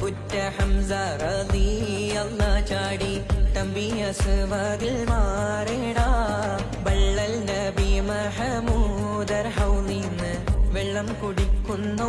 പമ്പുറ്റ ഹംസ റളിയല്ല ചാടി തമ്പി സുവതിൽ മാറിടാ. ബള്ളൽ നബി മഹമൂദർ ഹൗലിന്ന് വെള്ളം കുടിക്കുന്നു